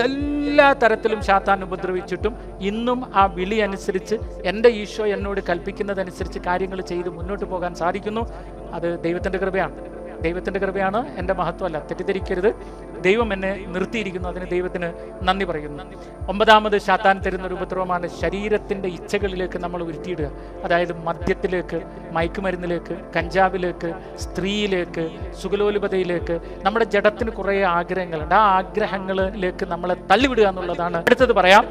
എല്ലാ തരത്തിലും ഷാത്താൻ ഉപദ്രവിച്ചിട്ടും ഇന്നും ആ വിളി അനുസരിച്ച് എന്റെ ഈശോ എന്നോട് കൽപ്പിക്കുന്നതനുസരിച്ച് കാര്യങ്ങൾ ചെയ്ത് മുന്നോട്ട് പോകാൻ സാധിക്കുന്നു. അത് ദൈവത്തിന്റെ കൃപയാണ്. ദൈവത്തിന്റെ കൃപയാണ് എന്റെ മഹത്വമല്ല. തെറ്റിദ്ധരിക്കരുത്. ദൈവം എന്നെ നിർത്തിയിരിക്കുന്നു. അതിന് ദൈവത്തിന് നന്ദി പറയുന്നു. ഒമ്പതാമത് ശാത്താൻ തരുന്ന ഒരു ഉപദ്രവമാണ് ശരീരത്തിന്റെ ഇച്ഛകളിലേക്ക് നമ്മൾ ഉരുത്തിയിടുക അതായത് മദ്യത്തിലേക്ക് മയക്കുമരുന്നിലേക്ക് കഞ്ചാവിലേക്ക് സ്ത്രീയിലേക്ക് സുഖലോലുപതയിലേക്ക് നമ്മുടെ ജഡത്തിന് കുറേ ആഗ്രഹങ്ങളുണ്ട്. ആ ആഗ്രഹങ്ങളിലേക്ക് നമ്മളെ തള്ളിവിടുക എന്നുള്ളതാണ്. അടുത്തത് പറയാം.